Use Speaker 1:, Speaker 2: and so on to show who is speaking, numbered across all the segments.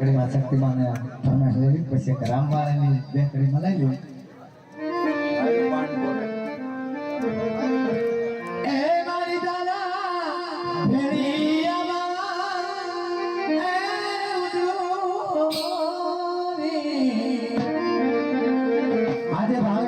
Speaker 1: કડીમાં શક્તિમાન ફરમાશ લેવી પછી એક રામવાળાની બે કડીમાં લઈ લઉં આજે ભાવે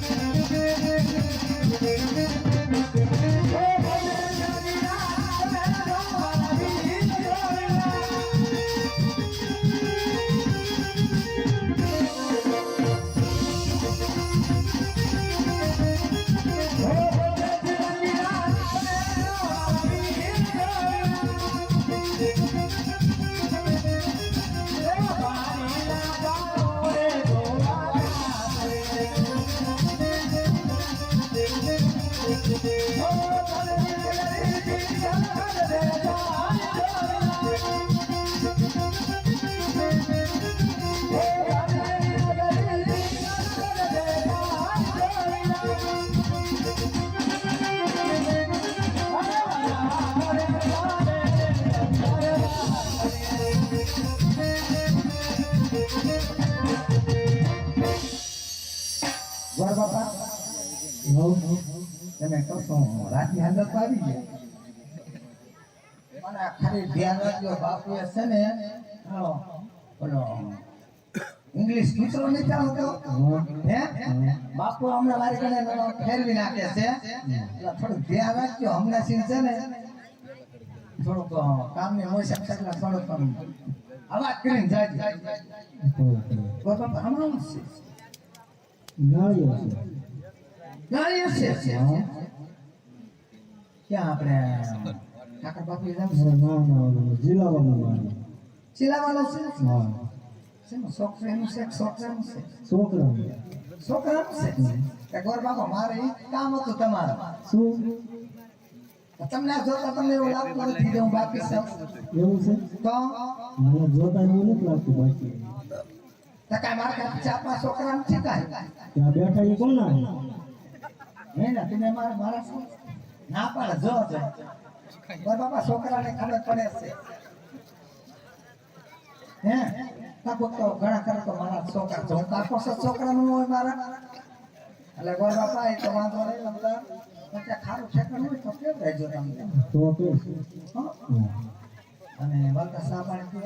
Speaker 1: Thank you. વર બાપા તમે કશો રાતની હાલત આવી ગયા મને ખાલી ધ્યાન રાખજો બાપુ છે ને હા, ઇંગ્લિશ કીચરો નથી આવતો. હે? બાપુ હમણાં મારી કને ફેરવી નાખે છે. થોડું ધ્યાન રાખજો હમણાં સિંહ છે ને થોડુંક કામની મોસમ છે થોડુંક અવાજ કરીને જાય બાપા હમણાં છે નળિયો છે ક્યાં આપણે કાકા બાપુ જાવ જિલ્લાવાળો છે શેનું શોખ છે કે છોકરાનું છે છોકરાનું છે કે ગોર બાપા મારે કામ હતું તમારું તમને આ જોતા તમને એવું લાગતું નથી કે હું બાકી છું તો તો કાંઈ મારા છોકરા નથી કાંઈ હે ને તમે મારા મારા શું ના પાડે જો જો છોકરાને ખબર પડે છે હે કાકો તો ઘણા કરે તો મારા છોકરા જો કાકો છો છોકરાનું હોય મારા એટલે ગોર બાપા એ તો વાંધો નહીં લમતા ત્યાં ખારું ઠેકાણું હોય તો કેમ રહેજો તમને? અને સા આવજો.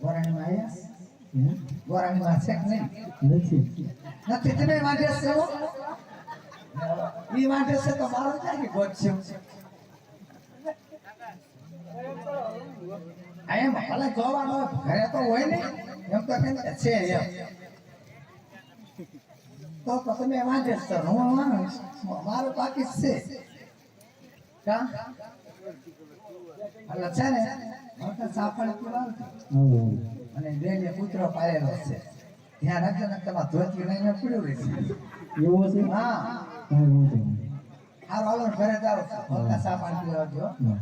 Speaker 1: ગોરાણીમાં આવ્યા ગોરાણીમાં છે કે નહીં? નથી. તમે વાંધે છે? ઈ વાંધે છે તો મારો ક્યાં કે ગોત છે? એમ ભલે જોવાનો ઘરે તો હોય ને એમ તો કે છે એમ. તો તો તમે વાંચે છો હું માનું મારું બાકી છે. કા? એટલે છે ને હું તો સાપડ અને બે બે કૂતરો પાડેલો છે. ધ્યાન રાખજો ને તમારે ધોતી લઈને પીડ્યું રહેશે
Speaker 2: એવું હશે?
Speaker 1: હા. હારું હાલો ઘરે જાઓ હલકા સા પાણી પીવા આવજો.
Speaker 2: હા.